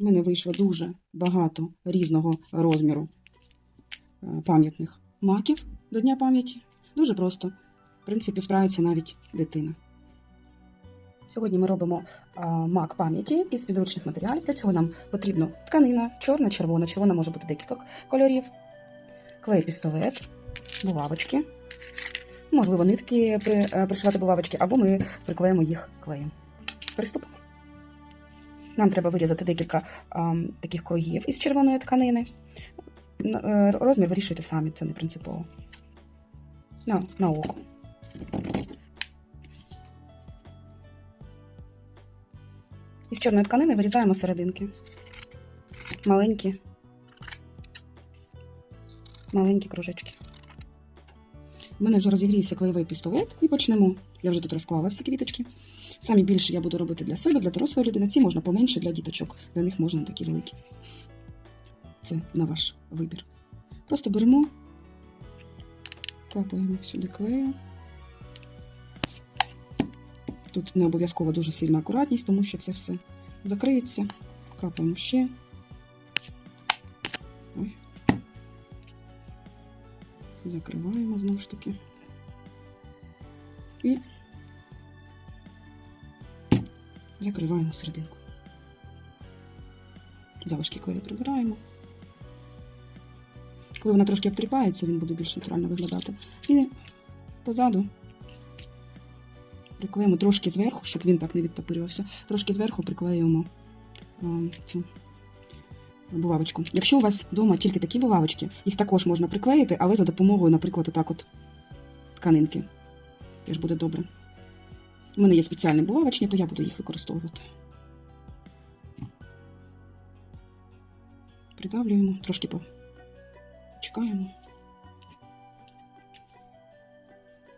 У мене вийшло дуже багато різного розміру е, пам'ятних маків до Дня пам'яті. Дуже просто. В принципі, справиться навіть дитина. Сьогодні ми робимо мак пам'яті із підручних матеріалів. Для цього нам потрібна тканина, чорна, червона. Червона може бути декілька кольорів, клей пістолет, булавочки. Можливо, нитки е, пришивати булавочки, або ми приклеїмо їх клеєм. Приступимо. Нам треба вирізати декілька а, таких кругів із червоної тканини. Е, Розмір вирішуйте самі, це не принципово. На, на око. Із чорної тканини вирізаємо серединки. Маленькі. Маленькі кружечки. У мене вже розігрівся клеєвий пістолет і почнемо. Я вже тут розклала всі квіточки. Самі більше я буду робити для себе, для дорослої людини. Ці можна поменше для діточок. Для них можна такі великі. Це на ваш вибір. Просто беремо, капаємо сюди клею. Тут не обов'язково дуже сильна акуратність, тому що це все закриється. Капаємо ще. Ой. Закриваємо знову ж таки. І закриваємо серединку. Залишки клею прибираємо. Коли вона трошки обтріпається, він буде більш натурально виглядати. І позаду приклеїмо трошки зверху, щоб він так не відтопирювався. Трошки зверху приклеюємо цю булавочку. Якщо у вас вдома тільки такі булавочки, їх також можна приклеїти, але за допомогою, наприклад, отак от тканинки. Теж буде добре. У мене є спеціальні булавочні, то я буду їх використовувати. Придавлюємо, трошки почекаємо.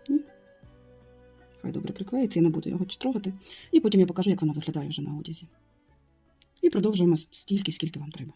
І хай добре приклеїться, я не буду його трогати. І потім я покажу, як вона виглядає вже на одязі. Продовжуємо стільки, скільки вам треба.